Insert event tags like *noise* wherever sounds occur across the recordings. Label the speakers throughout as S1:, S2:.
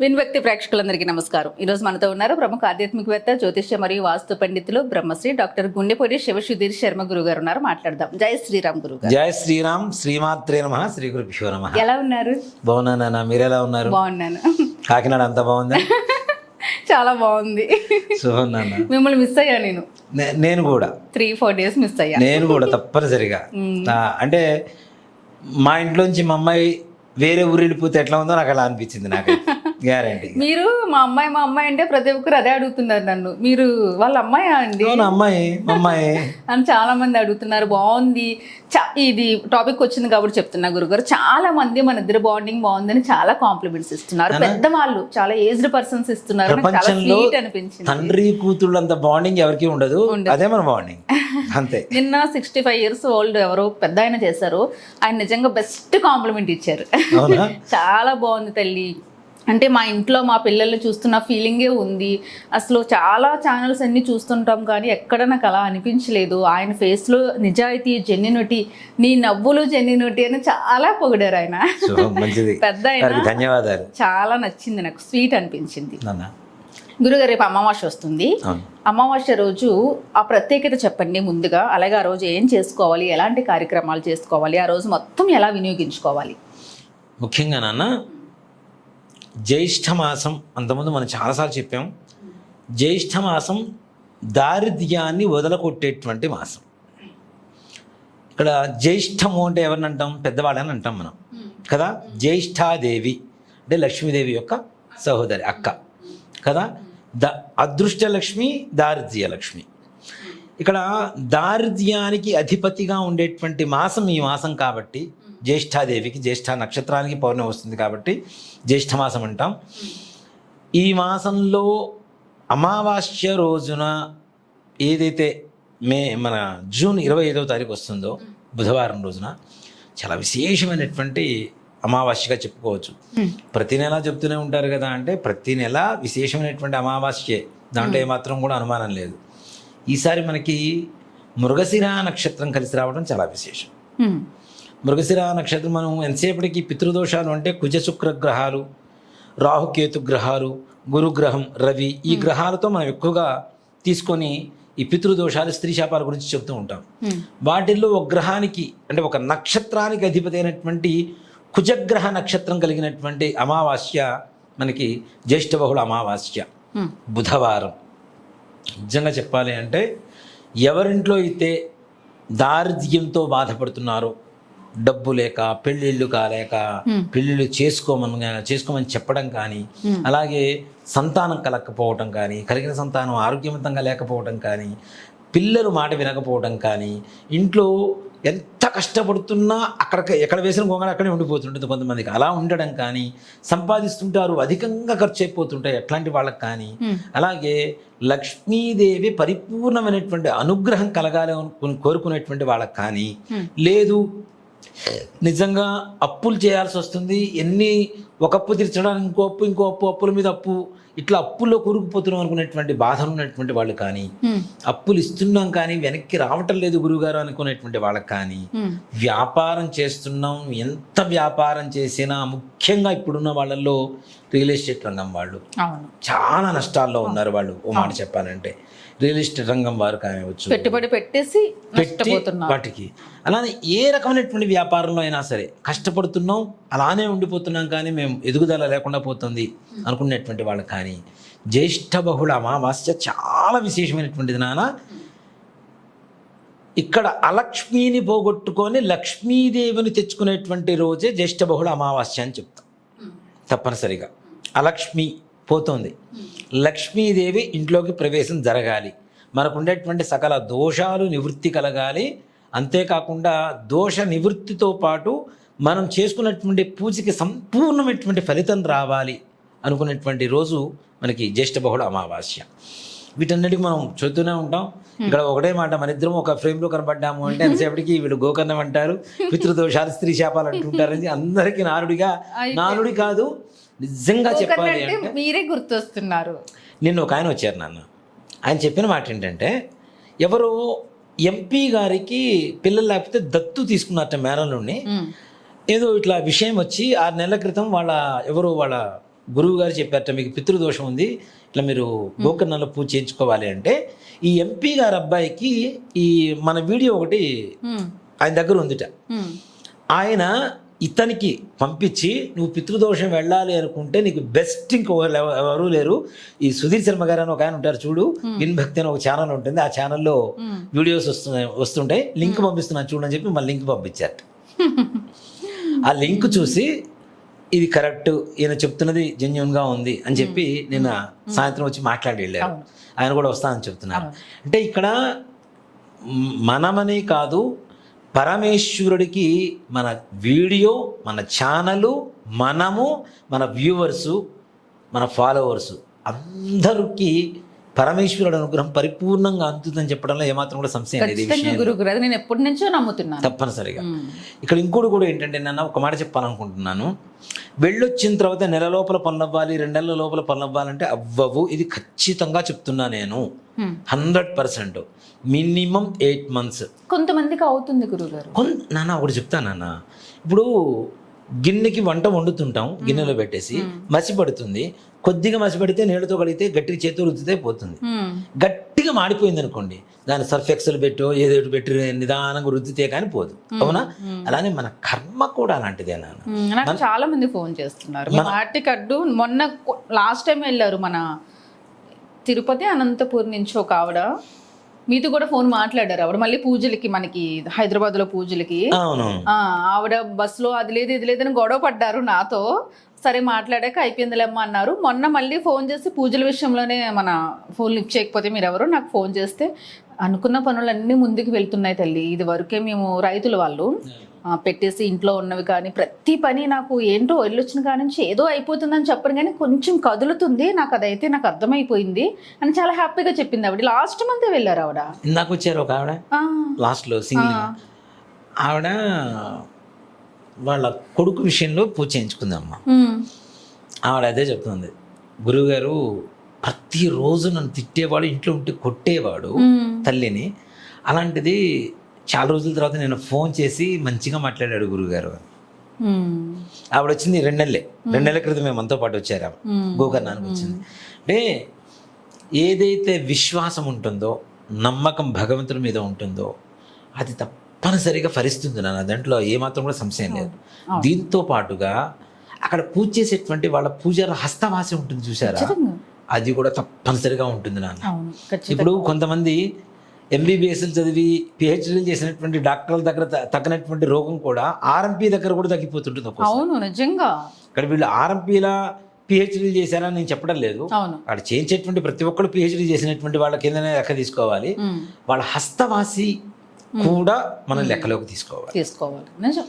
S1: Win వ్యక్తి ప్రేక్షకులందరికీ నమస్కారం. ఈ రోజు మనతో ఉన్నారు ప్రముఖ ఆధ్యాత్మికవేత్త జ్యోతిష్య మరియు వాస్తు పండితులు బ్రహ్మశ్రీ డాక్టర్ గుండెపూడి శివసుధీర్ శర్మ గురువు గారు ఉన్నారు. మాట్లాడదాం. జై శ్రీరామ్ గురువు గారు
S2: జయ శ్రీరామ్. శ్రీమాత్రే నమ. శ్రీ గురుభ్యో నమ.
S1: ఎలా ఉన్నారు?
S2: బాగున్నానా మీరు ఎలా ఉన్నారు?
S1: బాగున్నాను.
S2: కాకినాడ అంత బాగుందా? *laughs*
S1: చాలా బాగుంది. మిమ్మల్ని మిస్ అయ్యా నేను?
S2: నేను కూడా.
S1: త్రీ ఫోర్ డేస్ మిస్ అయ్యా.
S2: నేను కూడా తప్పనిసరిగా. అంటే మా ఇంట్లోంచి మా అమ్మాయి వేరే ఊరు వెళ్ళిపోతే ఎట్లా ఉందో నాకు అలా అనిపించింది నాకు గ్యారంటీ.
S1: మీరు మా అమ్మాయి మా అమ్మాయి అంటే ప్రతి ఒక్కరు అదే అడుగుతున్నారు నన్ను. మీరు వాళ్ళ అమ్మాయా అండి?
S2: అమ్మాయి అమ్మాయి. *laughs*
S1: అని చాలా మంది అడుగుతున్నారు. బాగుంది. చా- ఇది టాపిక్ వచ్చింది కాబట్టి చెప్తున్నా గురుగారు. చాలా మంది మన ఇద్దరు బాండింగ్ బాగుందని చాలా కాంప్లిమెంట్స్ ఇస్తున్నారు. పెద్దవాళ్ళు చాలా ఏజ్డ్ పర్సన్స్ ఇస్తున్నారు. అనిపించింది.
S2: తండ్రి కూతుళ్ళు అంత బాండింగ్ ఎవరికి ఉండదు. అదే మన బాండింగ్ అంతే. *laughs*
S1: నిన్న సిక్స్టీ ఫైవ్ ఇయర్స్ ఓల్డ్ ఎవరో పెద్ద ఆయన చేశారు. ఆయన నిజంగా బెస్ట్ కాంప్లిమెంట్ ఇచ్చారు. *laughs* చాలా బాగుంది తల్లి. అంటే మా ఇంట్లో మా పిల్లల్ని చూస్తున్న ఫీలింగే ఉంది. అసలు చాలా ఛానల్స్ అన్ని చూస్తుంటాం కానీ ఎక్కడ నాకు అలా అనిపించలేదు. ఆయన ఫేస్లో నిజాయితీ జెన్యునిటీ నీ నవ్వులు జెన్యునిటీ అని చాలా పొగిడారు ఆయన. *laughs* పెద్ద
S2: ధన్యవాదాలు.
S1: చాలా నచ్చింది నాకు. స్వీట్ అనిపించింది. గురుగారు రేపు అమావాస్య వస్తుంది. అమావాస్య రోజు ఆ ప్రత్యేకత చెప్పండి ముందుగా. అలాగే ఆ రోజు ఏం చేసుకోవాలి? ఎలాంటి కార్యక్రమాలు చేసుకోవాలి? ఆ రోజు మొత్తం ఎలా వినియోగించుకోవాలి?
S2: ముఖ్యంగా నాన్న జ్యేష్ఠమాసం అంతకుముందు మనం చాలాసార్లు చెప్పాం. జ్యేష్ఠ మాసం దారిద్ర్యాన్ని వదలకొట్టేటువంటి మాసం. ఇక్కడ జ్యేష్ఠము అంటే ఎవరిని అంటాం? పెద్దవాళ్ళని అంటాం మనం. కదా? జ్యేష్ఠాదేవి అంటే లక్ష్మీదేవి యొక్క సహోదరి అక్క. కదా? ద అదృష్ట లక్ష్మి దారిద్ర్య లక్ష్మి ఇక్కడ దారిద్ర్యానికి అధిపతిగా ఉండేటువంటి మాసం ఈ మాసం కాబట్టి జ్యేష్ఠాదేవికి జ్యేష్ఠ నక్షత్రానికి పౌర్ణమి వస్తుంది కాబట్టి జ్యేష్ఠ మాసం అంటాం. ఈ మాసంలో అమావాస్య రోజున ఏదైతే మే మన జూన్ ఇరవై ఐదవ తారీఖు వస్తుందో బుధవారం రోజున చాలా విశేషమైనటువంటి అమావాస్యగా చెప్పుకోవచ్చు. ప్రతి నెల చెప్తూనే ఉంటారు కదా అంటే ప్రతి నెల విశేషమైనటువంటి అమావాస్యే. దాంట్లో ఏమాత్రం కూడా అనుమానం లేదు. ఈసారి మనకి మృగశిర నక్షత్రం కలిసి రావడం చాలా విశేషం. మృగశిర నక్షత్రం మనం ఎంతసేపటికి పితృదోషాలు అంటే కుజ శుక్ర గ్రహాలు రాహుకేతు గ్రహాలు గురుగ్రహం రవి ఈ గ్రహాలతో మనం ఎక్కువగా తీసుకొని ఈ పితృదోషాలు స్త్రీ శాపాల గురించి చెప్తూ ఉంటాం
S1: హ్మ్.
S2: వాటిల్లో ఒక గ్రహానికి అంటే ఒక నక్షత్రానికి అధిపతి అయినటువంటి కుజగ్రహ నక్షత్రం కలిగినటువంటి అమావాస్య మనకి జ్యేష్ఠ బహుళ అమావాస్య
S1: హ్మ్.
S2: బుధవారం నిజంగా చెప్పాలి అంటే ఎవరింట్లో అయితే దారిద్ర్యంతో బాధపడుతున్నారో డబ్బు లేక పెళ్ళిళ్ళు కాలేక పెళ్ళిళ్ళు చేసుకోమని చేసుకోమని చెప్పడం కానీ అలాగే సంతానం కలగకపోవటం కానీ కలిగిన సంతానం ఆరోగ్యవంతంగా లేకపోవటం కానీ పిల్లలు మాట వినకపోవడం కానీ ఇంట్లో ఎంత కష్టపడుతున్నా అక్కడ ఎక్కడ వేసిన గొంగళ అక్కడే ఉండిపోతుంటుంది కొంతమందికి. అలా ఉండడం కానీ సంపాదిస్తుంటారు అధికంగా ఖర్చు అయిపోతుంటాయి అట్లాంటి వాళ్ళకి కానీ అలాగే లక్ష్మీదేవి పరిపూర్ణమైనటువంటి అనుగ్రహం కలగాలి కోరుకునేటువంటి వాళ్ళకి కానీ లేదు నిజంగా అప్పులు చేయాల్సి వస్తుంది. ఎన్ని ఒక అప్పు తీర్చడానికి ఇంకో అప్పు ఇంకో అప్పు అప్పుల మీద అప్పు ఇట్లా అప్పుల్లో కూరుకుపోతున్నాం అనుకునేటువంటి బాధలు ఉన్నటువంటి వాళ్ళు కానీ. అప్పులు ఇస్తున్నాం కానీ వెనక్కి రావటం లేదు గురువుగారు అనుకునేటువంటి వాళ్ళకి కానీ. వ్యాపారం చేస్తున్నాం. ఎంత వ్యాపారం చేసినా ముఖ్యంగా ఇప్పుడున్న వాళ్ళల్లో రియల్ ఎస్టేట్ రంగం వాళ్ళు చాలా నష్టాల్లో ఉన్నారు వాళ్ళు. ఓ మాట చెప్పాలంటే. రియల్ ఎస్టేట్ రంగం వారు కానివచ్చు
S1: పెట్టుబడి పెట్టేసి
S2: పెట్టి వాటికి. అలానే ఏ రకమైనటువంటి వ్యాపారంలో అయినా సరే కష్టపడుతున్నాం అలానే ఉండిపోతున్నాం కానీ మేము ఎదుగుదల లేకుండా పోతుంది అనుకునేటువంటి వాళ్ళు కానీ జ్యేష్ఠ బహుళ అమావాస్య చాలా విశేషమైనటువంటిది నాన్న. ఇక్కడ అలక్ష్మిని పోగొట్టుకొని లక్ష్మీదేవిని తెచ్చుకునేటువంటి రోజే జ్యేష్ఠ బహుళ అమావాస్య అని చెప్తాం. తప్పనిసరిగా. అలక్ష్మి పోతుంది. లక్ష్మీదేవి ఇంట్లోకి ప్రవేశం జరగాలి. మనకు ఉండేటువంటి సకల దోషాలు నివృత్తి కలగాలి. అంతేకాకుండా దోష నివృత్తితో పాటు మనం చేసుకున్నటువంటి పూజకి సంపూర్ణమైనటువంటి ఫలితం రావాలి అనుకునేటువంటి రోజు మనకి జ్యేష్ఠ బహుళ అమావాస్య. వీటన్నిటికి మనం చూస్తూనే ఉంటాం. ఇక్కడ ఒకటే మాట మన ఇద్దరం ఒక ఫ్రేమ్లో కనబడ్డాము అంటే ఎంతసేపటికి వీళ్ళు గోకర్ణం అంటారు పితృదోషాలు స్త్రీ శాపాలు అంటుంటారని అందరికీ నానుడిగా నానుడి కాదు నిజంగా చెప్పాలి
S1: అంటే మీరే గుర్తొస్తున్నారు.
S2: నిన్న ఒక ఆయన వచ్చారు నాన్న. ఆయన చెప్పిన మాట ఏంటంటే ఎవరో ఎంపీ గారికి పిల్లలు లేకపోతే దత్తు తీసుకున్నట్ట మేనలుండి
S1: హ్మ్.
S2: ఏదో ఇట్లా విషయం వచ్చి ఆరు నెలల క్రితం వాళ్ళ ఎవరో వాళ్ళ గురువు గారు చెప్పారట మీకు పితృదోషం ఉంది ఇట్లా మీరు గోకర్ణంలో పూజ చేయించుకోవాలి అంటే ఈ ఎంపీ గారి అబ్బాయికి ఈ మన వీడియో ఒకటి ఆయన దగ్గర ఉందిట. ఆయన ఇతనికి పంపించి నువ్వు పితృదోషం వెళ్ళాలి అనుకుంటే నీకు బెస్ట్ ఎవ- ఎవరు లేరు. ఈ సుధీర్ శర్మ గారు అని ఒక ఆయన ఉంటారు చూడు. విన్ భక్తి అని ఒక ఛానల్ ఉంటుంది. ఆ ఛానల్లో. వీడియోస్ వస్తున్నాయి వస్తుంటాయి లింక్ పంపిస్తున్నాను చూడని చెప్పి మన లింక్ పంపించారు ఆ లింక్ చూసి ఇది కరెక్ట్ ఈయన చెప్తున్నది జెన్యున్గా ఉంది అని చెప్పి నిన్న సాయంత్రం వచ్చి మాట్లాడి వెళ్ళారు.
S1: అవును.
S2: ఆయన కూడా వస్తానని చెప్తున్నారు. అంటే ఇక్కడ మనమని కాదు పరమేశ్వరుడికి మన వీడియో మన ఛానలు మనము మన వ్యూవర్సు మన ఫాలోవర్సు అందరికీ పరమేశ్వరుడు అనుగ్రహం పరిపూర్ణంగా అందుతుందని చెప్పడంలో ఏమాత్రం కూడా సంశయం లేదు
S1: నేను ఎప్పటి నుంచో నమ్ముతున్నాను.
S2: తప్పనిసరిగా. ఇక్కడ ఇంకోటి కూడా ఏంటంటే నన్ను ఒక మాట చెప్పాలనుకుంటున్నాను. వెళ్ళొచ్చిన తర్వాత నెల లోపల పనులు అవ్వాలి రెండు నెలల లోపల పనులు అవ్వాలంటే అవ్వవు. ఇది ఖచ్చితంగా చెప్తున్నా నేను. Hundred percent. Minimum eight months.
S1: కొంతమందికి అవుతుంది గురువు గారు
S2: కొంత నాన్న ఒకటి చెప్తాను నాన్న. ఇప్పుడు గిన్నెకి వంట వండుతుంటాం గిన్నెలో పెట్టేసి మసి పడుతుంది కొద్దిగా మసి పడితే నీళ్ళతో కడిగితే గట్టిగా చేతితో రుద్దితే పోతుంది. గట్టిగా మాడిపోయింది అనుకోండి దాని సర్ఫ్ ఎక్సెల్ పెట్టో ఏదో పెట్టి నిదానంగా రుద్దితే కానీ పోదు. అవునా? అలానే మన కర్మ కూడా అలాంటిదే నాన్న.
S1: చాలా మంది ఫోన్ చేస్తున్నారు. అడ్డు మొన్న లాస్ట్ టైం వెళ్ళారు మన తిరుపతి అనంతపూర్ నుంచి ఒక ఆవిడ. మీతో కూడా ఫోన్ మాట్లాడారు ఆవిడ. మళ్ళీ పూజలకి మనకి హైదరాబాద్లో పూజలకి ఆవిడ బస్సులో అది లేదు ఇది లేదని గొడవ పడ్డారు నాతో. సరే మాట్లాడాక అయిపోయిందిలేమ్మా అన్నారు. మొన్న మళ్ళీ ఫోన్ చేసి పూజల విషయంలోనే మన ఫోన్ లిఫ్ట్ చేయకపోతే మీరు ఎవరు నాకు ఫోన్ చేస్తే అనుకున్న పనులన్నీ ముందుకు వెళ్తున్నాయి తల్లి. ఇది వరకే మేము రైతులు వాళ్ళు. పెట్టేసి ఇంట్లో ఉన్నవి కానీ ప్రతి పని నాకు ఏంటో వెళ్ళొచ్చిన కాడి నుంచి ఏదో అయిపోతుందని చెప్పరు కానీ కొంచెం కదులుతుంది. నాకు అదైతే నాకు అర్థమైపోయింది అని చాలా హ్యాపీగా చెప్పింది ఆవిడ. లాస్ట్ మంత్ వెళ్ళారు ఆవిడ?
S2: ఇందాక వచ్చారు ఒక ఆవిడ. లాస్ట్లో సింగిల్ ఆవిడ వాళ్ళ కొడుకు విషయంలో పూజ చేయించుకుందమ్మా. ఆవిడ అదే చెప్తుంది. గురువుగారు ప్రతిరోజు నన్ను తిట్టేవాడు ఇంట్లో ఉంటే కొట్టేవాడు తల్లిని. అలాంటిది చాలా రోజుల తర్వాత నేను ఫోన్ చేసి మంచిగా మాట్లాడాడు గురువుగారు
S1: ఉమ్,
S2: ఆవిడ వచ్చింది రెండు నెలలే. రెండు నెలల క్రితం మేము మనతో పాటు వచ్చారు. గోకర్ణానికి వచ్చింది. అంటే ఏదైతే విశ్వాసం ఉంటుందో నమ్మకం భగవంతుడి మీద ఉంటుందో అది తప్పనిసరిగా ఫలిస్తుంది నాన్న. దాంట్లో ఏమాత్రం కూడా సంశయం లేదు. దీంతో పాటుగా అక్కడ పూజ చేసేటువంటి వాళ్ళ పూజార హస్తవాసి ఉంటుంది చూసారా. అది కూడా తప్పనిసరిగా ఉంటుంది నాన్న. ఇప్పుడు కొంతమంది ఎంబీబీఎస్లు చదివి పిహెచ్డీలు చేసినటువంటి డాక్టర్ల దగ్గర తగ్గినటువంటి రోగం కూడా ఆర్ఎంపీ దగ్గర కూడా తగ్గిపోతుంటుంది
S1: అవును నిజంగా.
S2: ఇక్కడ వీళ్ళు ఆర్ఎంపీల పిహెచ్డీలు చేశారని నేను చెప్పడం లేదు.
S1: అవును.
S2: వాడు చేయించేటువంటి ప్రతి ఒక్కరు పిహెచ్డీ చేసినటువంటి వాళ్ళ కిందనే లెక్క తీసుకోవాలి. వాళ్ళ హస్తవాసి కూడా మనం లెక్కలోకి తీసుకోవాలి.
S1: తీసుకోవాలి. నిజం.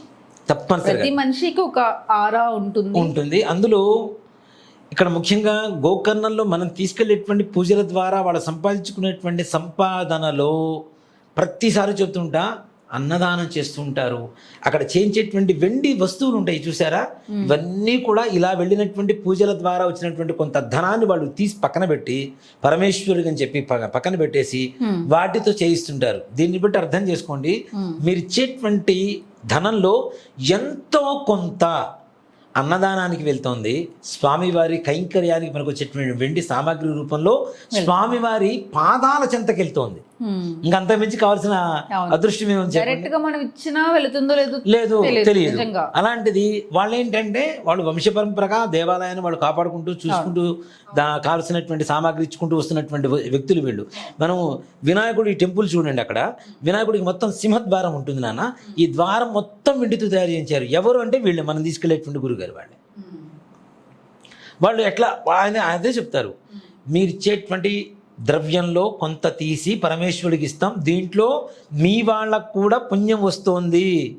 S2: తప్పనిసరిగా.
S1: ప్రతి మనిషికి ఒక ఆరా ఉంటుంది.
S2: ఉంటుంది. అందులో ఇక్కడ ముఖ్యంగా గోకర్ణంలో మనం తీసుకెళ్ళేటువంటి పూజల ద్వారా వాళ్ళు సంపాదించుకునేటువంటి సంపాదనలో ప్రతిసారి చెప్తుంటా అన్నదానం చేస్తుంటారు అక్కడ చేయించేటువంటి వెండి వస్తువులు ఉంటాయి చూసారా ఇవన్నీ కూడా ఇలా వెళ్ళినటువంటి పూజల ద్వారా వచ్చినటువంటి కొంత ధనాన్ని వాళ్ళు తీసి పక్కన పెట్టి పరమేశ్వరుడు అని చెప్పి పక్కన పెట్టేసి. వాటితో చేయిస్తుంటారు. దీన్ని బట్టి అర్థం చేసుకోండి. మీరు ఇచ్చేటువంటి ధనంలో ఎంతో కొంత అన్నదానానికి వెళ్తోంది. స్వామివారి కైంకర్యానికి మనకు వచ్చేటువంటి వెండి సామాగ్రి రూపంలో స్వామివారి పాదాల చెంతకెళ్తోంది. ఇంకంత మించి కావాల్సిన. అదృష్టం
S1: డైరెక్ట్గా మనం ఇచ్చినా వెళుతుందో లేదో
S2: లేదు
S1: తెలియదు.
S2: అలాంటిది వాళ్ళు ఏంటంటే వాళ్ళు వంశపరంపరగా దేవాలయాన్ని వాళ్ళు కాపాడుకుంటూ చూసుకుంటూ దా కావలసినటువంటి సామాగ్రి ఇచ్చుకుంటూ వస్తున్నటువంటి వ్య- వ్యక్తులు వీళ్ళు. మనం వినాయకుడి టెంపుల్ చూడండి అక్కడ. వినాయకుడికి మొత్తం సింహద్వారం ఉంటుంది నాన్న. ఈ ద్వారం మొత్తం వెండితో తయారు చేయించారు. ఎవరు అంటే వీళ్ళు మనం తీసుకెళ్ళేటువంటి గురుగారు వాళ్ళే. వాళ్ళు ఎట్లా ఆయన అదే చెప్తారు. మీరు ఇచ్చేటువంటి ద్రవ్యంలో కొంత తీసి పరమేశ్వరుడికి ఇస్తాం. దీంట్లో మీ వాళ్ళకు కూడా పుణ్యం వస్తోంది.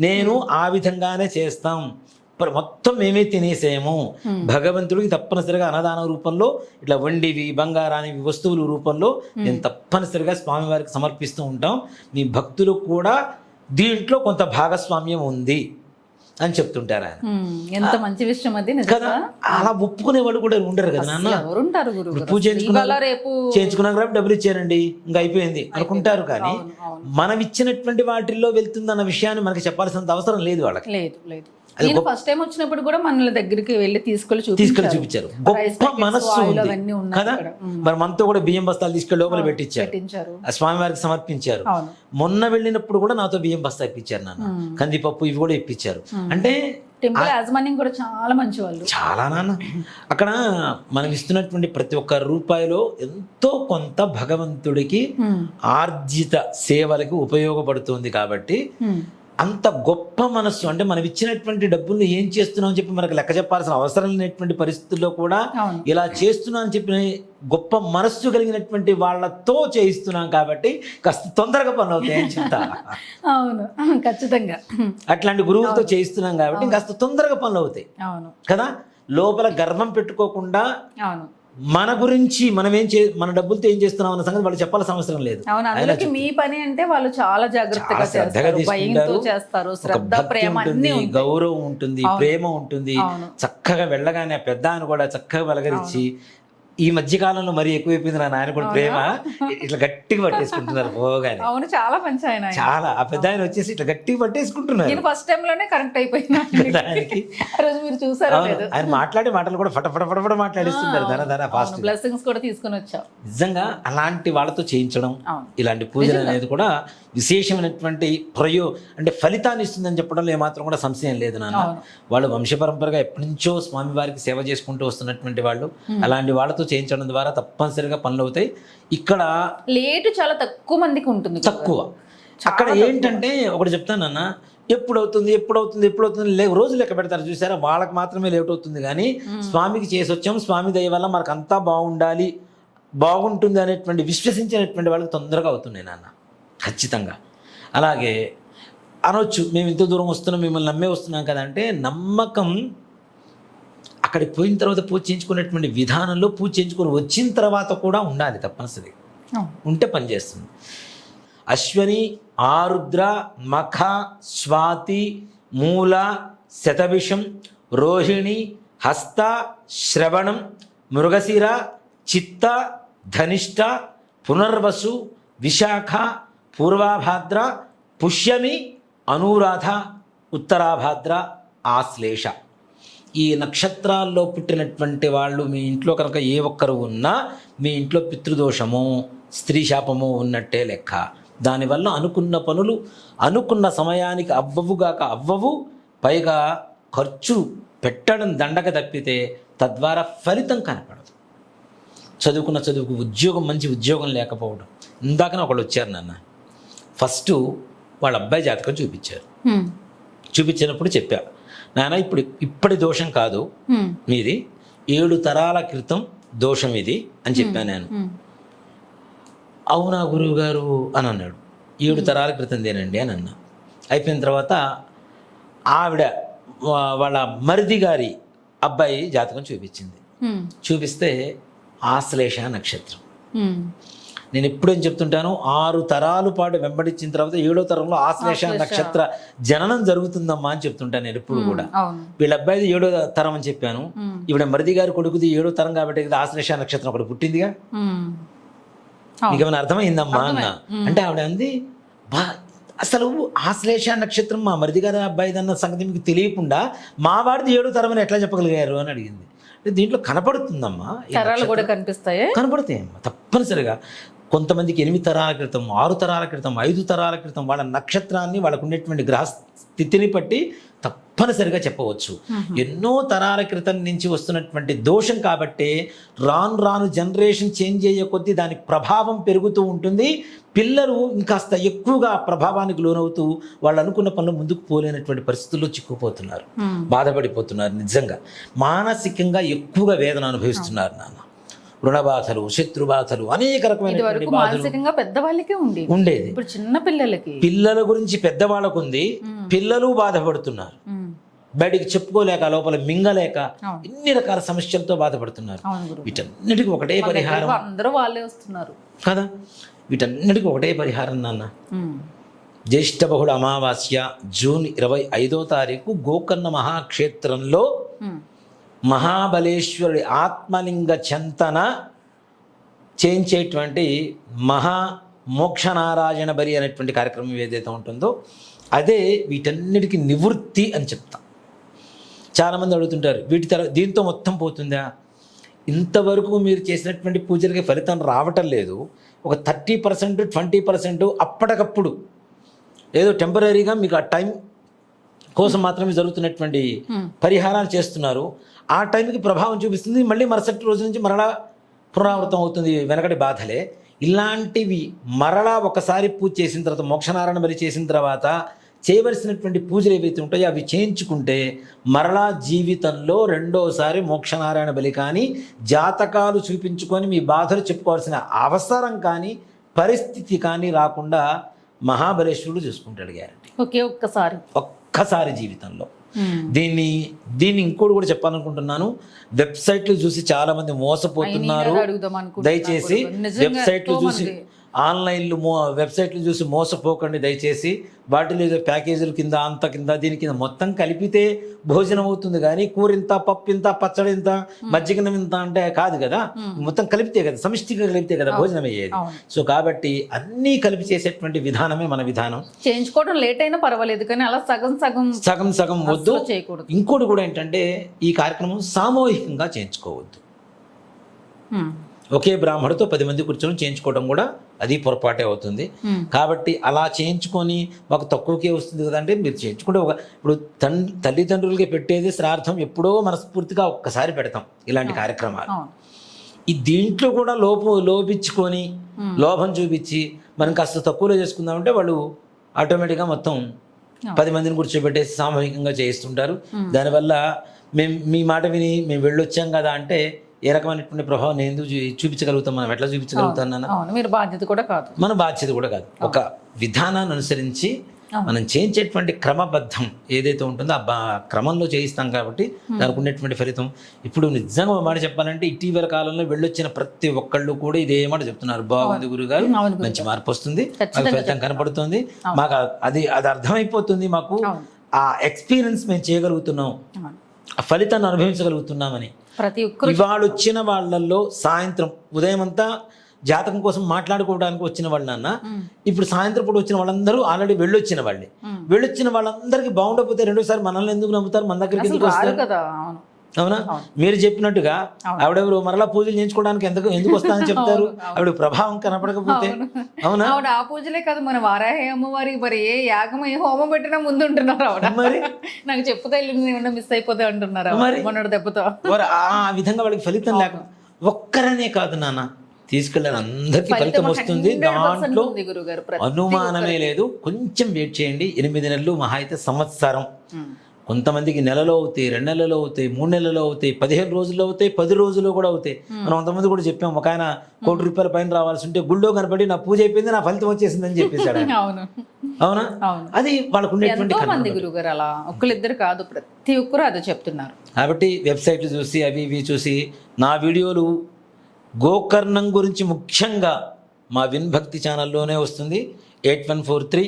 S2: నేను ఆ విధంగానే చేస్తాం. మొత్తం మేమే తినేసేయము భగవంతుడికి తప్పనిసరిగా అన్నదాన రూపంలో ఇట్లా వండివి బంగారానివి వస్తువుల రూపంలో నేను తప్పనిసరిగా స్వామివారికి సమర్పిస్తూ ఉంటాం. మీ భక్తులు కూడా దీంట్లో కొంత భాగస్వామ్యం ఉంది. అని చెప్తుంటారు ఆయన.
S1: ఎంత మంచి విషయం అది
S2: కదా అలా ఒప్పుకునే వాళ్ళు కూడా ఉండరు కదా నాన్న.
S1: ఎవరుంటారు?
S2: పూజ చేయించుకున్నాక రేపు డబ్బులు ఇచ్చారండి ఇంకా అయిపోయింది అనుకుంటారు కానీ. మనం ఇచ్చినటువంటి వాటిల్లో వెళ్తుందన్న విషయాన్ని మనకి చెప్పాల్సినంత అవసరం లేదు వాళ్ళకి.
S1: లేదు లేదు. నేను ఫస్ట్ టైం వచ్చినప్పుడు కూడా మనల్ని దగ్గరికి వెళ్ళి తీసుకెళ్ళి
S2: తీసుకెళ్ళి
S1: చూపించారు.
S2: గొప్ప మనస్సు ఉంది. కదా. మరి మనతో కూడా బియ్యం బస్తాలు తీసుకెళ్ళి లోపల పెట్టించారు. స్వామివారికి సమర్పించారు. మొన్న వెళ్ళినప్పుడు కూడా నాతో బియ్యం బస్తా ఇప్పించారు నాన్న. కందిపప్పు ఇవి కూడా ఇప్పించారు. అంటే
S1: టెంపుల్ యాజమాన్యం కూడా చాలా మంచి వాళ్ళు
S2: చాలా నాన్న. అక్కడ మనం ఇస్తున్నటువంటి ప్రతి ఒక్క రూపాయిలో ఎంతో కొంత భగవంతుడికి. ఆర్జిత సేవలకు ఉపయోగపడుతుంది కాబట్టి. అంత గొప్ప మనస్సు అంటే మనం ఇచ్చినటువంటి డబ్బుల్ని ఏం చేస్తున్నాం అని చెప్పి మనకు లెక్క చెప్పాల్సిన అవసరం లేనటువంటి పరిస్థితుల్లో కూడా ఇలా చేస్తున్నాం అని చెప్పిన గొప్ప మనస్సు కలిగినటువంటి వాళ్ళతో చేయిస్తున్నాం కాబట్టి కాస్త తొందరగా పనులు అవుతాయి అని చెప్తా. *laughs*
S1: అవును. *laughs* ఖచ్చితంగా.
S2: అట్లాంటి గురువులతో చేయిస్తున్నాం కాబట్టి కాస్త తొందరగా పనులు అవుతాయి
S1: అవును.
S2: కదా? లోపల గర్వం పెట్టుకోకుండా
S1: అవును.
S2: మన గురించి మనం ఏం చే మన డబ్బులతో ఏం చేస్తున్నాం అన్న సంగతి వాళ్ళు చెప్పాల్సిన అవసరం లేదు.
S1: అవును మీ పని అంటే వాళ్ళు చాలా జాగ్రత్తగా చేస్తారు. చేస్తారు. శ్రద్ధ ప్రేమ.
S2: గౌరవం ఉంటుంది ప్రేమ ఉంటుంది. చక్కగా వెళ్ళగానే పెద్ద ఆయన కూడా చక్కగా వెలగరించి ఈ మధ్య కాలంలో మరీ ఎక్కువైపోయింది నా నాయన కూడా ప్రేమ. ఇట్లా గట్టిగా పట్టేసుకుంటున్నారు పోగానే.
S1: అవును చాలా మంచి ఆయన.
S2: చాలా ఆ పెద్ద ఆయన వచ్చేసి ఇట్లా గట్టిగా పట్టేసుకుంటున్నారు.
S1: నేను ఫస్ట్ టైం లోనే కరెక్ట్ అయిపోయినా రోజు మీరు చూసారో
S2: ఆయన మాట్లాడే మాటలు కూడా ఫట ఫట ఫట ఫట మాట్లాడిస్తున్నారు ధన ధన ఫాస్ట్
S1: బ్లెస్సింగ్స్ కూడా తీసుకొని వచ్చావు
S2: నిజంగా అలాంటి వాళ్ళతో చేయించడం ఇలాంటి పూజలు అనేది కూడా విశేషమైనటువంటి ప్రయో అంటే ఫలితాన్ని ఇస్తుందని చెప్పడంలో ఏమాత్రం కూడా సంశయం లేదు నాన్న. వాళ్ళు వంశపరంపరగా ఎప్పటి నుంచో స్వామివారికి సేవ చేసుకుంటూ వస్తున్నటువంటి వాళ్ళు. అలాంటి వాళ్ళతో చేయించడం ద్వారా తప్పనిసరిగా పనులు అవుతాయి. ఇక్కడ
S1: లేట్ చాలా తక్కువ మందికి ఉంటుంది.
S2: తక్కువ. అక్కడ ఏంటంటే ఒకటి చెప్తానన్న ఎప్పుడు అవుతుంది ఎప్పుడు అవుతుంది ఎప్పుడు అవుతుంది లే రోజు లెక్క పెడతారు చూసారా? వాళ్ళకి మాత్రమే లేట్ అవుతుంది కానీ స్వామికి చేసి వచ్చాం స్వామి దయ వల్ల మనకు అంతా బాగుండాలి బాగుంటుంది అనేటువంటి విశ్వసించినటువంటి వాళ్ళకి తొందరగా అవుతున్నాయి నాన్న ఖచ్చితంగా. అలాగే అనొచ్చు మేము ఇంత దూరం వస్తున్నాం మిమ్మల్ని నమ్మే వస్తున్నాం కదా అంటే నమ్మకం అక్కడికి పోయిన తర్వాత పూజ చేయించుకునేటువంటి విధానంలో పూజ చేయించుకొని వచ్చిన తర్వాత కూడా ఉండాలి తప్పనిసరిగా.
S1: అవును.
S2: ఉంటే పనిచేస్తుంది అశ్వని ఆరుద్ర మఖ స్వాతి మూల శతభిషం రోహిణి హస్త శ్రవణం మృగశిర చిత్త ధనిష్ట పునర్వసు విశాఖ పూర్వాభాద్ర పుష్యమి అనురాధ ఉత్తరాభాద్ర ఆశ్లేష. ఈ నక్షత్రాల్లో పుట్టినటువంటి వాళ్ళు మీ ఇంట్లో కనుక ఏ ఒక్కరు ఉన్నా మీ ఇంట్లో పితృదోషము స్త్రీ శాపము ఉన్నట్టే లెక్క. దానివల్ల అనుకున్న పనులు అనుకున్న సమయానికి అవ్వవుగాక అవ్వవు. పైగా ఖర్చు పెట్టడం దండగ తప్పితే తద్వారా ఫలితం కనపడదు. చదువుకున్న చదువుకు ఉద్యోగం మంచి ఉద్యోగం లేకపోవడం. ఇందాకనే ఒకళ్ళు వచ్చారు నాన్న. ఫస్ట్ వాళ్ళ అబ్బాయి జాతకం చూపించారు. చూపించినప్పుడు చెప్పా. నాన్న ఇప్పుడు ఇప్పటి దోషం కాదు. మీది. ఏడు తరాల క్రితం దోషం ఇది అని చెప్పాను నేను. అవునా గురువు గారు అని అన్నాడు. ఏడు తరాల క్రితందేనండి అని అన్నా. అయిపోయిన తర్వాత ఆవిడ వాళ్ళ మరిది గారి అబ్బాయి జాతకం చూపించింది. చూపిస్తే ఆశ్లేష నక్షత్రం. నేను ఎప్పుడేం చెప్తుంటాను ఆరు తరాలు పాటు వెంబడించిన తర్వాత ఏడో తరంలో ఆశ్లేష నక్షత్ర జననం జరుగుతుందమ్మా అని చెప్తుంటాను నేను ఎప్పుడు కూడా. వీళ్ళ అబ్బాయిది ఏడో తరం అని చెప్పాను. ఈవిడ మరిది గారి కొడుకుది ఏడో తరం కాబట్టి ఆశ్లేష నక్షత్రం ఒకటి పుట్టిందిగా. మీకు ఏమైనా అర్థమైందమ్మా అన్న? అంటే ఆవిడ అంది బా అసలు ఆశ్లేష నక్షత్రం మా మరిది గారి అబ్బాయిది అన్న సంగతి మీకు తెలియకుండా మా వాడిది ఏడో తరం అని ఎట్లా చెప్పగలిగారు? అని అడిగింది. అంటే దీంట్లో కనపడుతుందమ్మా
S1: తరాలు కూడా కనిపిస్తాయి?
S2: కనపడతాయి అమ్మా తప్పనిసరిగా. కొంతమందికి ఎనిమిది తరాల క్రితం ఆరు తరాల క్రితం ఐదు తరాల క్రితం వాళ్ళ నక్షత్రాన్ని వాళ్ళకు ఉండేటువంటి గ్రహ స్థితిని బట్టి తప్పనిసరిగా చెప్పవచ్చు. ఎన్నో తరాల క్రితం నుంచి వస్తున్నటువంటి దోషం కాబట్టి రాను రాను జనరేషన్ చేంజ్ అయ్యే కొద్దీ దాని ప్రభావం పెరుగుతూ ఉంటుంది. పిల్లలు ఇంకాస్త ఎక్కువగా ప్రభావానికి లోనవుతూ వాళ్ళు అనుకున్న పనులు ముందుకు పోలేనటువంటి పరిస్థితుల్లో చిక్కుపోతున్నారు. బాధపడిపోతున్నారు నిజంగా. మానసికంగా ఎక్కువగా వేదన అనుభవిస్తున్నారు నాన్న. రుణబాధలు శత్రుబాధలు అనేక
S1: మానసికంగా పెద్దవాళ్ళకే ఉంది
S2: ఉండేది.
S1: ఇప్పుడు చిన్న పిల్లలకి.
S2: పిల్లల గురించి పెద్దవాళ్ళకు ఉంది పిల్లలు బాధపడుతున్నారు. బయటికి చెప్పుకోలేక లోపల మింగలేక. ఇన్ని రకాల సమస్యలతో బాధపడుతున్నారు. వీటన్నిటికీ ఒకటే పరిహారం.
S1: అందరూ వాళ్ళే వస్తున్నారు.
S2: కదా? వీటన్నిటికీ ఒకటే పరిహారం నాన్న. జ్యేష్ఠ బహుళ అమావాస్య జూన్ ఇరవై ఐదో తారీఖు గోకర్ణ మహాక్షేత్రంలో. మహాబలేశ్వరుడి ఆత్మలింగ చింతన చేయించేటువంటి మహా మోక్షనారాయణ బలి అనేటువంటి కార్యక్రమం ఏదైతే ఉంటుందో అదే వీటన్నిటికీ నివృత్తి అని చెప్తాం. చాలామంది అడుగుతుంటారు వీటి తర్వాత దీంతో మొత్తం పోతుందా? ఇంతవరకు మీరు చేసినటువంటి పూజలకి ఫలితం రావటం లేదు. ఒక థర్టీ పర్సెంట్ ట్వంటీ పర్సెంట్ అప్పటికప్పుడు ఏదో టెంపరీగా మీకు ఆ టైం కోసం మాత్రమే జరుగుతున్నటువంటి పరిహారాలు చేస్తున్నారు. ఆ టైంకి ప్రభావం చూపిస్తుంది. మళ్ళీ మరుసటి రోజు నుంచి మరలా పునరావృతం అవుతుంది. వెనకటి బాధలే. ఇలాంటివి మరలా ఒకసారి పూజ చేసిన తర్వాత మోక్షనారాయణ బలి చేసిన తర్వాత చేయవలసినటువంటి పూజలు ఏవైతే ఉంటాయో అవి చేయించుకుంటే మరలా జీవితంలో రెండోసారి మోక్షనారాయణ బలి కానీ జాతకాలు చూపించుకొని మీ బాధలు చెప్పుకోవాల్సిన అవసరం కానీ పరిస్థితి కానీ రాకుండా మహాబలేశ్వరుడు చూసుకుంటాడు గ్యారంటీ.
S1: ఒకే ఒక్కసారి.
S2: ఒక్కసారి జీవితంలో. దీన్ని దీన్ని ఇంకోటి కూడా చెప్పాలనుకుంటున్నాను. వెబ్సైట్లు చూసి చాలా మంది మోసపోతున్నారు దయచేసి వెబ్సైట్లు చూసి. ఆన్లైన్లు మో వెబ్సైట్లు చూసి మోసపోకండి దయచేసి. వాటిలో ఏదో ప్యాకేజీల కింద అంత కింద దీని కింద మొత్తం కలిపితే భోజనం అవుతుంది కానీ కూర ఇంత పప్పు ఇంత పచ్చడి ఇంత మజ్జిగనం ఇంత అంటే కాదు కదా? మొత్తం కలిపితే కదా సమిష్టిగా కలిపితే కదా భోజనం అయ్యేది. సో కాబట్టి అన్నీ కలిపి చేసేటువంటి విధానమే మన విధానం.
S1: చేయించుకోవడం లేట్ అయినా పర్వాలేదు కానీ అలా సగం సగం
S2: సగం సగం వద్దు.
S1: చేయకూడదు.
S2: ఇంకోటి కూడా ఏంటంటే ఈ కార్యక్రమం సామూహికంగా చేయించుకోవద్దు. ఒకే బ్రాహ్మడితో పది మంది కూర్చొని చేయించుకోవడం కూడా అది పొరపాటే అవుతుంది. కాబట్టి అలా చేయించుకొని మాకు తక్కువకే వస్తుంది కదా అంటే మీరు చేయించుకుంటే ఒక ఇప్పుడు తన్ తల్లిదండ్రులకి పెట్టేది శ్రార్థం ఎప్పుడో మనస్ఫూర్తిగా ఒక్కసారి పెడతాం ఇలాంటి కార్యక్రమాలు. ఈ దీంట్లో కూడా లోపం లోపించుకొని లోభం చూపించి మనం కాస్త తక్కువలో చేసుకుందామంటే వాళ్ళు ఆటోమేటిక్గా మొత్తం పది మందిని కూర్చోబెట్టేసి సామూహికంగా చేయిస్తుంటారు. దానివల్ల మేము మీ మాట విని మేము వెళ్ళొచ్చాం కదా అంటే ఏ రకమైనటువంటి ప్రభావం నేను చూపించగలుగుతాం? మనం ఎట్లా చూపించగలుగుతాం నాన్న
S1: మీరు బాధ్యత కూడా కాదు.
S2: మన బాధ్యత కూడా కాదు. ఒక విధానాన్ని అనుసరించి మనం చేయించేటువంటి క్రమబద్ధం ఏదైతే ఉంటుందో ఆ బా క్రమంలో చేయిస్తాం కాబట్టి దానికి ఉన్నటువంటి ఫలితం. ఇప్పుడు నిజంగా మాట చెప్పాలంటే ఇటీవల కాలంలో వెళ్ళొచ్చిన ప్రతి ఒక్కళ్ళు కూడా ఇదే మాట చెప్తున్నారు. బాగుంది గురుగారు. మంచి మార్పు వస్తుంది. ఫలితం కనపడుతుంది. మాకు అది అది అర్థమైపోతుంది మాకు. ఆ ఎక్స్పీరియన్స్ మేము చేయగలుగుతున్నాం. ఆ ఫలితాన్ని అనుభవించగలుగుతున్నామని.
S1: ప్రతి ఒక్కరు
S2: ఇవాళ వచ్చిన వాళ్ళల్లో సాయంత్రం ఉదయం అంతా జాతకం కోసం మాట్లాడుకోవడానికి వచ్చిన వాళ్ళు నాన్న ఇప్పుడు సాయంత్రం పూట వచ్చిన వాళ్ళందరూ ఆల్రెడీ వెళ్ళొచ్చిన వాళ్ళే. వెళ్ళొచ్చిన వాళ్ళందరికీ బాగుండకపోతే రెండోసారి మనల్ని ఎందుకు నమ్ముతారు? మన దగ్గరికి ఎందుకు వస్తారు?
S1: కదా అవును?
S2: మీరు చెప్పినట్టుగా ఆవిడెవరు మరలా పూజలు చేయించుకోవడానికి ఎందుకు ఎందుకు వస్తానని *laughs* చెప్తారు? ఆవిడ ప్రభావం కనపడకపోతే. అవునా.
S1: ఆవిడ ఆ పూజలే కాదు మన వారాహి అమ్మవారి మరి ఏ యాగం ఏ హోమం పెట్టినా ముందు ఉంటున్నారు ఆవిడ.
S2: మరి?
S1: నాకు చెప్పుతా మిస్ అయిపోతే అంటున్నారు.
S2: మరి?
S1: మొన్నటి దెబ్బతో.
S2: వారు ఆ విధంగా వాళ్ళకి ఫలితం లేక ఒక్కరనే కాదు నాన్న తీసుకెళ్ళని అందరికీ ఫలితం వస్తుంది.
S1: 100%
S2: దాంట్లో అనుమానమే లేదు. కొంచెం వెయిట్ చేయండి. ఎనిమిది నెలలు మహా అయితే సంవత్సరం. కొంతమందికి నెలలో అవుతాయి రెండు నెలలు అవుతాయి మూడు నెలలు అవుతాయి పదిహేను రోజులు అవుతాయి పది రోజులు కూడా అవుతాయి. మనం కొంతమంది కూడా చెప్పాం ఒక ఆయన కోటి రూపాయల పైన రావాల్సి ఉంటే గుళ్ళో కనపడి నా పూజ అయిపోయింది నా ఫలితం వచ్చేసిందని చెప్పేశాడు ఆయన. *laughs*
S1: అవును.
S2: అది వాళ్ళకు ఉండేటువంటి
S1: గురుగారు అలా ఒక్కరిద్దరు కాదు ప్రతి ఒక్కరు అదే చెప్తున్నారు.
S2: కాబట్టి వెబ్సైట్లు చూసి అవి ఇవి చూసి నా వీడియోలు గోకర్ణం గురించి ముఖ్యంగా మా విన్భక్తి ఛానల్లోనే వస్తుంది. Eight one four three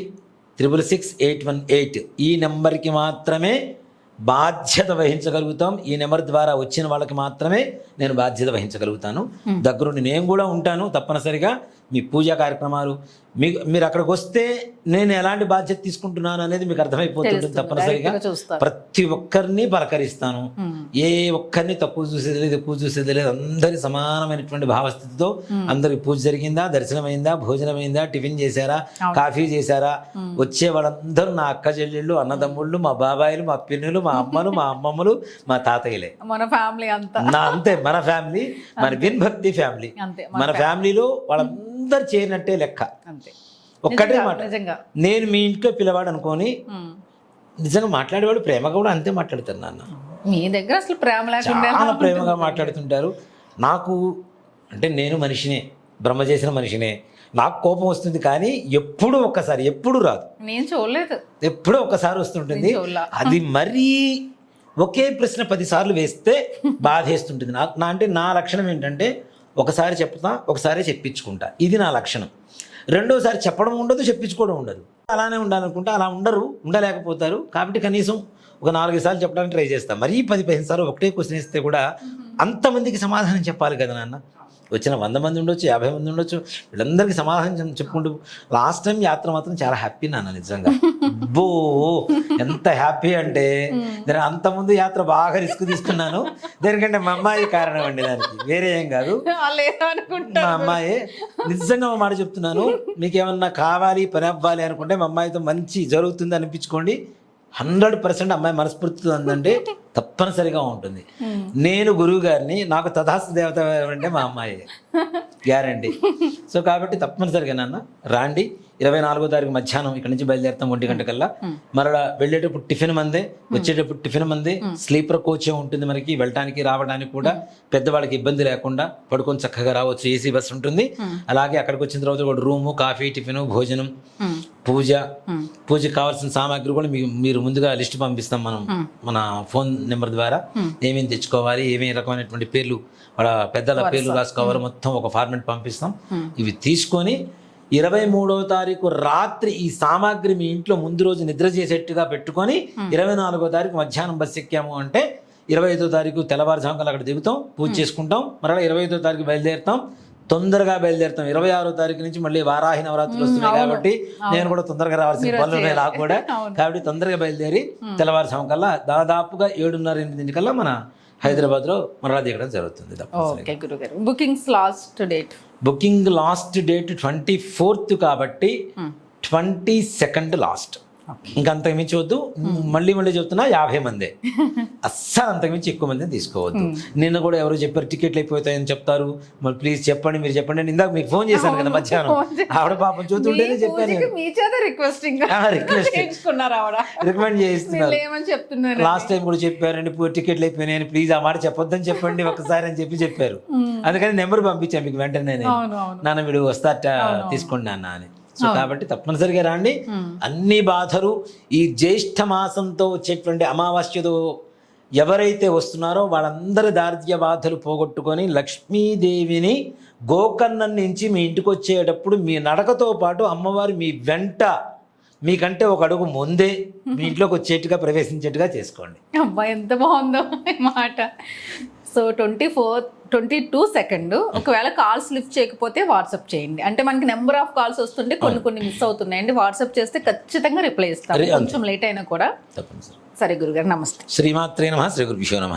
S2: triple six eight one eight ఈ నెంబర్కి మాత్రమే బాధ్యత వహించగలుగుతాం. ఈ నెంబర్ ద్వారా వచ్చిన వాళ్ళకి మాత్రమే నేను బాధ్యత వహించగలుగుతాను. దగ్గరుండి నేను కూడా ఉంటాను తప్పనిసరిగా. మీ పూజా కార్యక్రమాలు మీకు మీరు అక్కడికి వస్తే నేను ఎలాంటి బాధ్యత తీసుకుంటున్నాను అనేది మీకు అర్థమైపోతుంటుంది
S1: తెలుస్తుంది.
S2: తప్పనిసరిగా. ప్రతి ఒక్కరిని పలకరిస్తాను. ఏ ఒక్కరిని తక్కువ చూసేది లేదు ఎక్కువ చూసేది లేదు. అందరి సమానమైనటువంటి భావస్థితితో అందరికి పూజ జరిగిందా దర్శనమైందా భోజనమైందా టిఫిన్ చేశారా కాఫీ చేశారా? వచ్చే వాళ్ళందరూ నా అక్క చెల్లెళ్ళు అన్నదమ్ముళ్ళు మా బాబాయిలు మా పిన్నులు మా అమ్మలు మా అమ్మమ్మలు మా తాతయ్యలే.
S1: మన ఫ్యామిలీ అంతా.
S2: నా అంతే మన ఫ్యామిలీ మన విన్భక్తి ఫ్యామిలీ.
S1: అంతే
S2: మన ఫ్యామిలీలో వాళ్ళందరూ చేరినట్టే లెక్క.
S1: అంతే.
S2: ఒక్కటే మాట.
S1: నిజంగా.
S2: నేను మీ ఇంట్లో పిల్లవాడు అనుకొని. నిజంగా మాట్లాడేవాడు ప్రేమగా కూడా అంతే మాట్లాడతారు నాన్న.
S1: మీ దగ్గర అసలు ప్రేమ లేకుండా
S2: చాలా ప్రేమగా మాట్లాడుతుంటారు. నాకు అంటే నేను మనిషినే బ్రహ్మ చేసిన మనిషినే. నాకు కోపం వస్తుంది కానీ ఎప్పుడు ఒక్కసారి ఎప్పుడు రాదు.
S1: నేను చూడలేదు.
S2: ఎప్పుడో ఒక్కసారి వస్తుంటుంది. అది మరీ ఒకే ప్రశ్న పదిసార్లు వేస్తే బాధేస్తుంటుంది. నా అంటే నా లక్షణం ఏంటంటే ఒకసారి చెప్తా ఒకసారి చెప్పించుకుంటా. ఇది నా లక్షణం. రెండోసారి చెప్పడం ఉండదు చెప్పించుకోవడం ఉండదు. అలానే ఉండాలనుకుంటే అలా ఉండరు ఉండలేకపోతారు. కాబట్టి కనీసం ఒక నాలుగు సార్లు చెప్పడానికి ట్రై చేస్తాం. మరీ పది పదిహేను సార్లు ఒకటే క్వశ్చన్ ఇస్తే కూడా అంతమందికి సమాధానం చెప్పాలి కదా నాన్న? వచ్చిన వంద మంది ఉండొచ్చు యాభై మంది ఉండొచ్చు. వీళ్ళందరికీ సమాధానం చెప్- చెప్పుకుంటూ లాస్ట్ టైం యాత్ర మాత్రం చాలా హ్యాపీ నాన్న నిజంగా. బో ఎంత హ్యాపీ అంటే దాని అంత ముందు యాత్ర బాగా రిస్క్ తీసుకున్నాను. దేనికంటే మా అమ్మాయి కారణం అండి దానికి. వేరే ఏం కాదు. మా అమ్మాయి నిజంగా ఒక మాట చెప్తున్నాను. మీకు ఏమన్నా కావాలి పని అవ్వాలి అనుకుంటే మా అమ్మాయితో మంచి జరుగుతుంది అనిపించుకోండి. హండ్రెడ్ పర్సెంట్ అమ్మాయి మనస్ఫూర్తితో ఉందంటే *laughs* తప్పనిసరిగా ఉంటుంది. నేను గురువు గారిని నాకు తథాస్తు దేవత అంటే మా అమ్మాయి. గ్యారంటీ *laughs* సో కాబట్టి తప్పనిసరిగా నాన్న రాండి. ఇరవై నాలుగో తారీఖు మధ్యాహ్నం ఇక్కడ నుంచి బయలుదేరుతాం ఒంటి గంట కల్లా మరలా వెళ్ళేటప్పుడు టిఫిన్ మందే వచ్చేటప్పుడు టిఫిన్ మందే స్లీపర్ కోచే ఉంటుంది మనకి వెళ్ళటానికి రావడానికి కూడా పెద్దవాళ్ళకి ఇబ్బంది లేకుండా పడుకొని చక్కగా రావచ్చు ఏసీ బస్ ఉంటుంది. అలాగే అక్కడికి వచ్చిన తర్వాత కూడా రూము కాఫీ టిఫిన్ భోజనం. పూజ. పూజకి కావాల్సిన సామాగ్రి కూడా మీ- మీరు ముందుగా లిస్ట్ పంపిస్తాం మనం. మన ఫోన్ నెంబర్ ద్వారా. ఏమేమి తెచ్చుకోవాలి ఏమేమి రకమైనటువంటి పేర్లు వాళ్ళ పెద్దల పేర్లు రాసుకోవాలి మొత్తం ఒక ఫార్మెట్ పంపిస్తాం. ఇవి తీసుకొని ఇరవై మూడవ తారీఖు రాత్రి ఈ సామాగ్రి మీ ఇంట్లో ముందు రోజు నిద్ర చేసేట్టుగా పెట్టుకొని ఇరవై నాలుగో తారీఖు మధ్యాహ్నం బస్సు ఎక్కాము అంటే ఇరవై ఐదో తారీఖు తెల్లవారుజాముకల్లా అక్కడ దిగుతాం పూజ చేసుకుంటాం. మరలా ఇరవై ఐదో తారీఖు బయలుదేరుతాం. తొందరగా బయలుదేరుతాం. ఇరవై ఆరో తారీఖు నుంచి మళ్ళీ వారాహి నవరాత్రులు వస్తున్నాయి కాబట్టి నేను కూడా తొందరగా రావాల్సిన పనులు ఉన్నాయి నాకు కూడా. *laughs* కాబట్టి తొందరగా బయలుదేరి తెల్లవారుజాము కల్లా దాదాపుగా ఏడున్నర ఎనిమిదింటికల్లా మన హైదరాబాద్లో మరలా దిగడం జరుగుతుంది
S1: bookings last date?
S2: Booking last date twenty fourth కాబట్టి ట్వంటీ సెకండ్ లాస్ట్. ఇంకా అంతకుమించి వద్దు. మళ్ళీ మళ్ళీ చెప్తున్నా యాభై మందే. *laughs* అస్సలు అంతకుమించి ఎక్కువ మందిని తీసుకోవద్దు. నిన్న కూడా ఎవరు చెప్పారు టికెట్లు అయిపోతాయని చెప్తారు. మరి ప్లీజ్ చెప్పండి మీరు చెప్పండి. అని ఇందాక మీకు ఫోన్ చేశాను కదా మధ్యాహ్నం. ఆవిడ పాపం చూస్తుంటేనే చెప్పాను
S1: రిక్వెస్టింగ్
S2: రికమెండ్ చేస్తున్నారు లాస్ట్ టైం కూడా చెప్పారండి పూ- టికెట్లు అయిపోయినాయని. ప్లీజ్ ఆ మాట చెప్పొద్దని చెప్పండి *laughs* ఒకసారి అని చెప్పి చెప్పారు. అందుకని నెంబర్ పంపించాను మీకు వెంటనే నేను. నాన్న వీడు వస్తాట తీసుకోండి నాన్న అని. సో కాబట్టి తప్పనిసరిగా రండి. అన్ని బాధలు ఈ జ్యేష్ఠ మాసంతో వచ్చేటువంటి అమావాస్యతో ఎవరైతే వస్తున్నారో వాళ్ళందరి దారిద్ర్య బాధలు పోగొట్టుకొని లక్ష్మీదేవిని గోకర్ణం నుంచి మీ ఇంటికి వచ్చేటప్పుడు మీ నడకతో పాటు అమ్మవారు మీ వెంట మీకంటే ఒక అడుగు ముందే మీ *laughs* ఇంట్లోకి వచ్చేట్టుగా ప్రవేశించేట్టుగా చేసుకోండి.
S1: అబ్బాయి ఎంత బాగుందో మాట. So twenty four twenty two second. ఒకవేళ కాల్స్ లిఫ్ట్ చేయకపోతే వాట్సాప్ చేయండి. అంటే మనకి నెంబర్ ఆఫ్ కాల్స్ వస్తుంటే కొన్ని కొన్ని మిస్ అవుతున్నాయండి. వాట్సాప్ చేస్తే ఖచ్చితంగా రిప్లై ఇస్తాం. కొంచెం లేట్ అయినా కూడా. సరే గురుగారు నమస్తే.
S2: శ్రీమాత్రే నమ శ్రీ గురుభ్యో నమ.